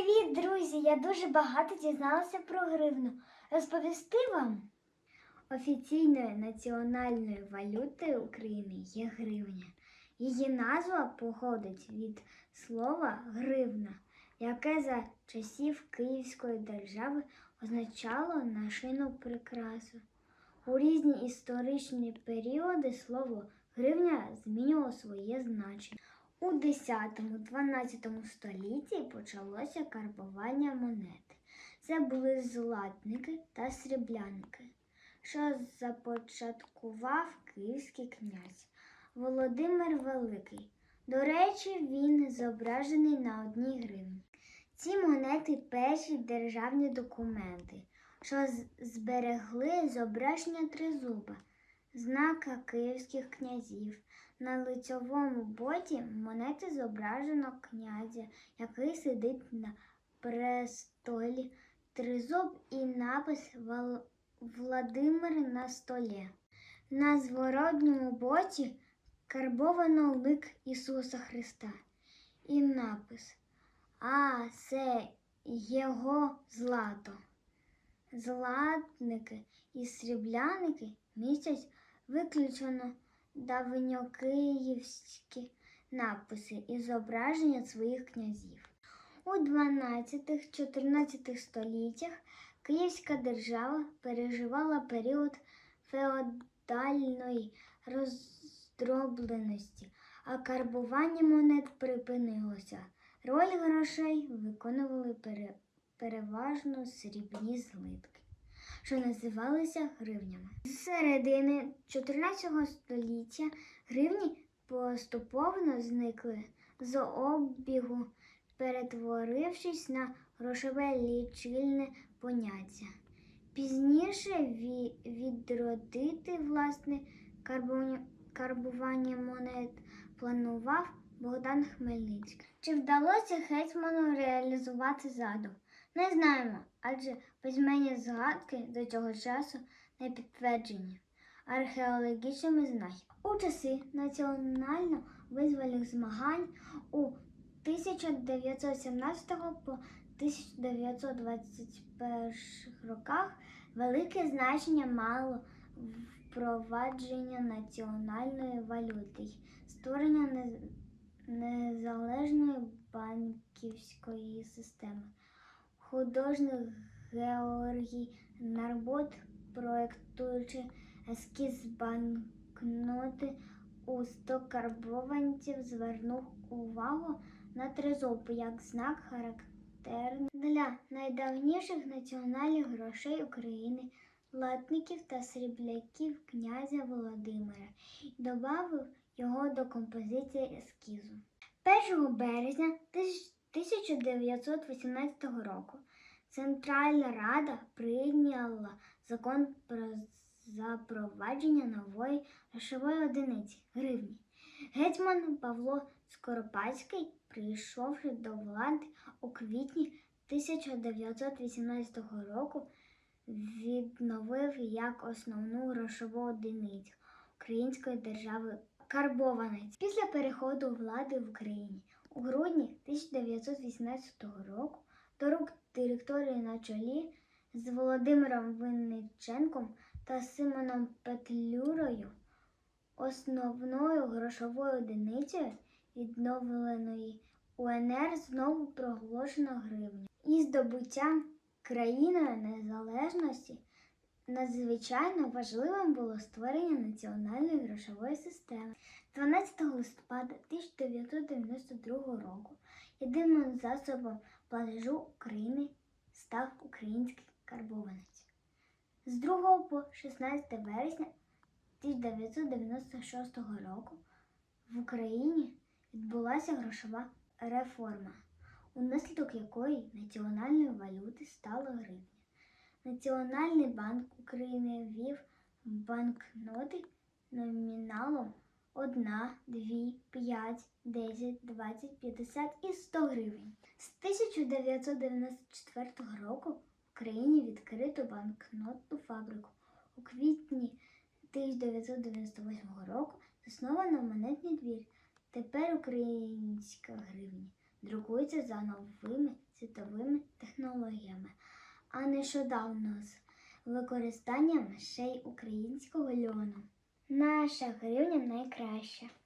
Привіт, друзі! Я дуже багато дізналася про гривну. Розповісти вам? Офіційною національною валютою України є гривня. Її назва походить від слова гривна, яке за часів Київської держави означало нашину прикрасу. У різні історичні періоди слово гривня змінювало своє значення. У 10-12 столітті почалося карбування монет. Це були златники та срібляники, що започаткував київський князь Володимир Великий. До речі, він зображений на одній гривні. Ці монети перші державні документи, що зберегли зображення тризуба, знака київських князів. На лицьовому боці монети зображено князя, який сидить на престолі, тризуб і напис «Вал- Владимир на столі. На зворотньому боці карбовано лик Ісуса Христа і напис А це його злато. Златники і срібляники містять виключено давньокиївські написи і зображення своїх князів. У 12-14 століттях Київська держава переживала період феодальної роздробленості, а карбування монет припинилося. Роль грошей виконували переважно срібні злитки, що називалися гривнями. З середини 14 століття гривні поступово зникли з обігу, перетворившись на грошове лічильне поняття. Пізніше відродити власне карбування монет планував Богдан Хмельницький. Чи вдалося гетьману реалізувати задум? Не знаємо, адже письменні згадки до цього часу не підтверджені археологічними знахідками. У часи національно-визвольних змагань у 1917 по 1921 роках велике значення мало впровадження національної валюти створення незалежної банківської системи. Художник Георгій Нарбот, проєктуючи ескіз банкноти у 100 карбованців, звернув увагу на тризуб як знак характерний для найдавніших національних грошей України, латників та срібляків князя Володимира і додав його до композиції ескізу. 1 березня 1918 року Центральна Рада прийняла закон про запровадження нової грошової одиниці гривні. Гетьман Павло Скоропадський, прийшовши до влади у квітні 1918 року, відновив як основну грошову одиницю української держави карбованець. Після переходу влади в Україні у грудні 1918 року до рук директорії на чолі з Володимиром Винниченком та Симоном Петлюрою основною грошовою одиницею відновленої УНР знову проголошено гривню. І здобуттям країною незалежності надзвичайно важливим було створення національної грошової системи. 12 листопада 1992 року єдиним засобом платежу України став український карбованець. З 2 по 16 вересня 1996 року в Україні відбулася грошова реформа, унаслідок якої національною валюти стала гривня. Національний банк України ввів банкноти номіналом 1, 2, 5, 10, 20, 50 і 100 гривень. З 1994 року в Україні відкрито банкнотну фабрику. У квітні 1998 року засновано монетний двір. Тепер українська гривня друкується за новими світовими технологіями, а нещодавно з використанням ще й українського льону. Наша гривня найкраща.